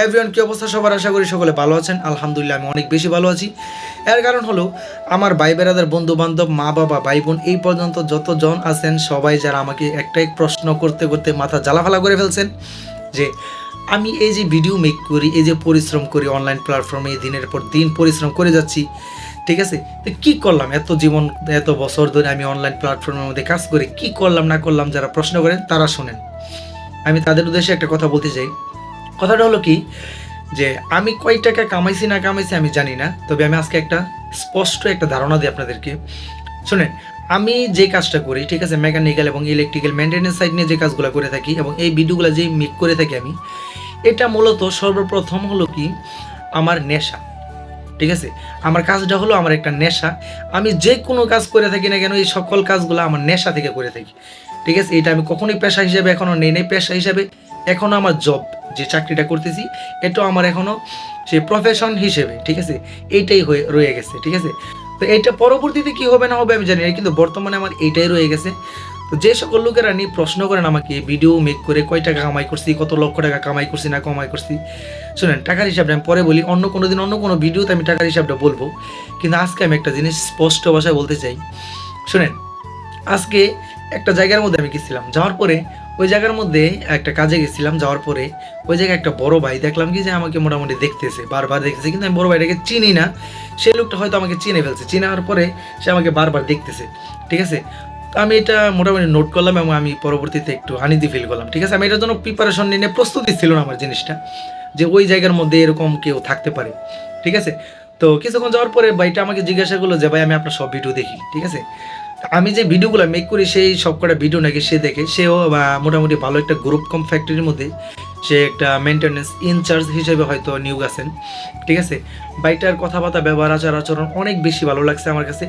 Everyone কি অবস্থা? সবার আশা করি সকলে ভালো আছেন। আলহামদুলিল্লাহ, আমি অনেক বেশি ভালো আছি। এর কারণ হলো, আমার ভাই বেড়াদের বন্ধু বান্ধব মা বাবা, ভাই বোন, এই পর্যন্ত যতজন আছেন, সবাই যারা আমাকে একটাই প্রশ্ন করতে করতে মাথা জ্বালাফালা করে ফেলছেন যে, আমি এই যে ভিডিও মেক করি, এই যে পরিশ্রম করি অনলাইন প্ল্যাটফর্মে দিনের পর দিন পরিশ্রম করে যাচ্ছি, ঠিক আছে? তো কী করলাম? এত জীবন, এত বছর ধরে আমি অনলাইন প্ল্যাটফর্মের মধ্যে কাজ করি কী করলাম, না করলাম, যারা প্রশ্ন করেন, তারা শোনেন। আমি তাদের উদ্দেশ্যে একটা কথা বলতে চাই। কথাটা হলো কি, যে আমি কয় টাকা কামাইছি না কামাইছি আমি জানি না, তবে আমি আজকে একটা স্পষ্ট একটা ধারণা দিই আপনাদেরকে। শুনেন, আমি যে কাজটা করি, ঠিক আছে, মেকানিক্যাল এবং ইলেকট্রিক্যাল মেনটেন্যান্স সাইড নিয়ে যে কাজগুলো করে থাকি এবং এই ভিডিওগুলো যে মেক করে থাকি আমি, এটা মূলত সর্বপ্রথম হলো কি, আমার নেশা। ঠিক আছে? আমার কাজটা হলো আমার একটা নেশা। আমি যে কোনো কাজ করে থাকি না কেন, এই সকল কাজগুলো আমার নেশা থেকে করে থাকি। ঠিক আছে? এটা আমি কখনোই পেশা হিসেবে এখনও নেই নেই। পেশা হিসেবে এখনও আমার জব যে চাকরিটা করতেছি, এটাও আমার এখনও সে প্রফেশন হিসেবে, ঠিক আছে? এইটাই হয়ে, রয়ে গেছে, ঠিক আছে? তো এইটা পরবর্তীতে কি হবে না হবে আমি জানি না, কিন্তু বর্তমানে আমার এইটাই রয়ে গেছে। তো যে সকল লোকেরা নিয়ে প্রশ্ন করেন আমাকে, ভিডিও মেক করে কয় টাকা কামাই করছি, কত লক্ষ টাকা কামাই করছি না কামাই করছি, শুনেন, টাকার হিসাবটা আমি পরে বলি, অন্য কোনো দিন অন্য কোনো ভিডিওতে আমি টাকার হিসাবটা বলব। কিন্তু আজকে আমি একটা জিনিস স্পষ্ট ভাষায় বলতে চাই। শুনেন, আজকে একটা জায়গার মধ্যে আমি গেছিলাম। যাওয়ার পরে ওই জায়গার মধ্যে একটা কাজে গেছিলাম। যাওয়ার পরে ওই জায়গায় একটা বড় ভাই দেখলাম কি যে আমাকে মোটামুটি দেখতেছে, বারবার দেখতেছে। কিন্তু আমি বড় ভাইটাকে চিনি না। সেই লোকটা হয়তো আমাকে চিনে ফেলছে। চিনার পরে সে আমাকে বারবার দেখতেছে। ঠিক আছে? তো আমি এটা মোটামুটি নোট করলাম এবং আমি পরবর্তীতে একটু আনিদি ফিল করলাম। ঠিক আছে? আমি এটার জন্য প্রিপারেশন নিয়ে প্রস্তুতি ছিল না আমার জিনিসটা। যে ওই জায়গার মধ্যে এরকম কেউ থাকতে পারে। ঠিক আছে? তো কিছুক্ষণ যাওয়ার পরে ভাইটা আমাকে জিজ্ঞাসা করল যে, ভাই, আমি আপনার সব ভিডিও দেখি। ঠিক আছে? আমি যে ভিডিওগুলো মেক করি, সেই সব কটা ভিডিও নাকি সে দেখে। সেও মোটামুটি ভালো একটা গ্রুপ কম ফ্যাক্টরির মধ্যে সে একটা মেনটেন্যান্স ইনচার্জ হিসেবে হয়তো নিয়োগ আছেন। ঠিক আছে? বাইটার কথাবার্তা, ব্যবহার, আচার, আচরণ অনেক বেশি ভালো লাগছে আমার কাছে।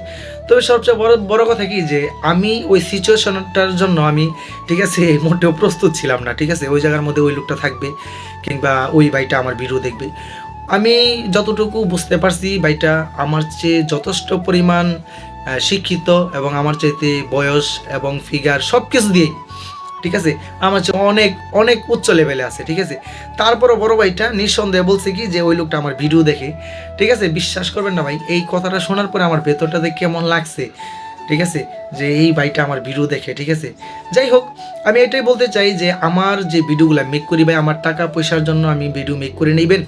তবে সবচেয়ে বড় বড় কথা কি যে, আমি ওই সিচুয়েশনটার জন্য আমি, ঠিক আছে, মোটেও প্রস্তুত ছিলাম না। ঠিক আছে? ওই জায়গার মধ্যে ওই লোকটা থাকবে কিংবা ওই বাইটা আমার ভিডিও দেখবে। আমি যতটুকু বুঝতে পারছি, ভাইটা আমার চেয়ে যথেষ্ট পরিমাণ শিক্ষিত এবং আমার চাইতে বয়স এবং ফিগার সব কিছু দিয়েই, ঠিক আছে? আমার চেয়ে অনেক অনেক উচ্চ লেভেলে আছে, ঠিক আছে? তারপরও বড় ভাইটা নিঃসন্দেহে বলছে কি যে, ওই লোকটা আমার ভিডিও দেখে। ঠিক আছে? বিশ্বাস করবেন না ভাই, এই কথাটা শোনার পরে আমার ভেতরটাতে কেমন লাগছে, ঠিক আছে? যে এই ভাইটা আমার ভিডিও দেখে, ঠিক আছে? যাই হোক, আমি এটাই বলতে চাই যে, আমার যে ভিডিওগুলো মেক করি ভাই, আমার টাকা পয়সার জন্য আমি ভিডিও মেক করে নেবেন।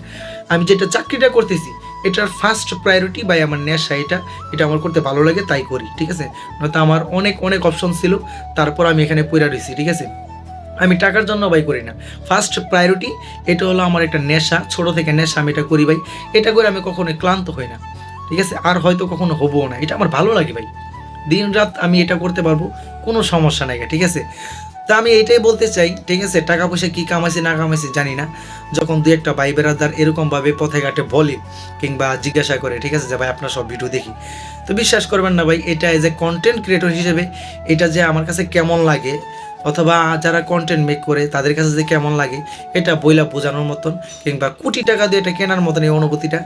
আমি যেটা চাকরিটা করতেছি, এটার ফার্স্ট প্রায়োরিটি বাই আমার নেশা এটা এটা আমার করতে ভালো লাগে তাই করি, ঠিক আছে? নয়তো আমার অনেক অনেক অপশন ছিল, তারপর আমি এখানে পড়ে রয়েছি ঠিক আছে? আমি টাকার জন্য ভাই করি না। ফার্স্ট প্রায়োরিটি এটা হলো আমার একটা নেশা, ছোট থেকে নেশা আমি এটা করি ভাই, এটা করে আমি কখনোই ক্লান্ত হই না, ঠিক আছে? আর হয়তো কখনো হবও না, এটা আমার ভালো লাগে ভাই। দিন রাত আমি এটা করতে পারব, কোনো সমস্যা নাই ঠিক আছে? তা আমি এটাই বলতে চাই, ঠিক আছে? টাকা পয়সা কী কামাইছে, না কামাইছে জানি না। যখন দুই একটা ভাই বেড়াদার এরকমভাবে পথে ঘাটে বলে কিংবা জিজ্ঞাসা করে, ঠিক আছে? যে ভাই, আপনার সব ভিডিও দেখি। তো বিশ্বাস করবেন না ভাই, এটা এজ এ কন্টেন্ট ক্রিয়েটর হিসেবে এটা যে আমার কাছে কেমন লাগে, অথবা যারা কন্টেন্ট মেক করে, তাদের কাছে যে কেমন লাগে, এটা বইলা বোঝানোর মতন কিংবা কোটি টাকা দিয়ে এটা কেনার মতন এই অনুভূতিটা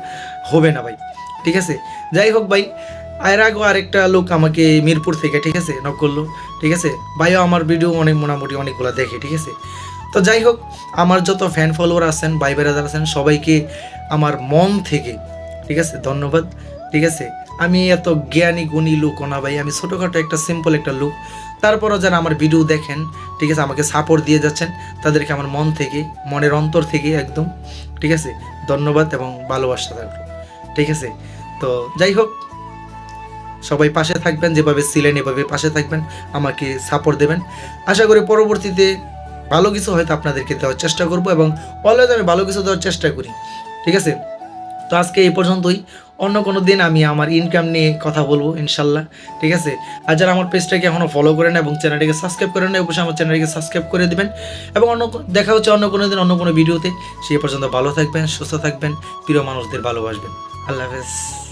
হবে না ভাই, ঠিক আছে? যাই হোক ভাই এর আগেও আরেকটা লোক আমাকে মিরপুর থেকে, ঠিক আছে নক করল, ঠিক আছে? ভাইও আমার ভিডিও অনেক মোটামুটি অনেকগুলো দেখে, ঠিক আছে? তো যাই হোক, আমার যত ফ্যান ফলোয়ার আছেন, ভাই বেড়াদার আছেন, সবাইকে আমার মন থেকে, ঠিক আছে, ধন্যবাদ, ঠিক আছে? আমি এত জ্ঞানী, গুণী লোক না ভাই, আমি ছোটোখাটো একটা সিম্পল একটা লোক। তারপরও যারা আমার ভিডিও দেখেন, ঠিক আছে, আমাকে সাপোর্ট দিয়ে যাচ্ছেন, তাদেরকে আমার মন থেকে, মনের অন্তর থেকে একদম, ঠিক আছে? ধন্যবাদ এবং ভালোবাসা থাকবে ঠিক আছে? তো যাই হোক সবাই পাশে থাকবেন, যেভাবে ছিলেন এভাবে পাশে থাকবেন, আমাকে সাপোর্ট দেবেন। আশা করি পরবর্তীতে ভালো কিছু হয়তো আপনাদেরকে দেওয়ার চেষ্টা করব এবং অলওয়েজ আমি ভালো কিছু দেওয়ার চেষ্টা করি, ঠিক আছে? তো আজকে এই পর্যন্তই। অন্য কোনো দিন আমি আমার ইনকাম নিয়ে কথা বলব, ইনশাল্লাহ, ঠিক আছে? আর যারা আমার পেজটাকে এখনও ফলো করেন এবং চ্যানেলটিকে সাবস্ক্রাইব করেন অবশ্যই আমার চ্যানেলটিকে সাবস্ক্রাইব করে দেবেন। এবং অন্য দেখা হচ্ছে অন্য কোনো দিন, অন্য কোনো ভিডিওতে সেই পর্যন্ত ভালো থাকবেন, সুস্থ থাকবেন, প্রিয় মানুষদের ভালোবাসবেন। আল্লাহ হাফেজ।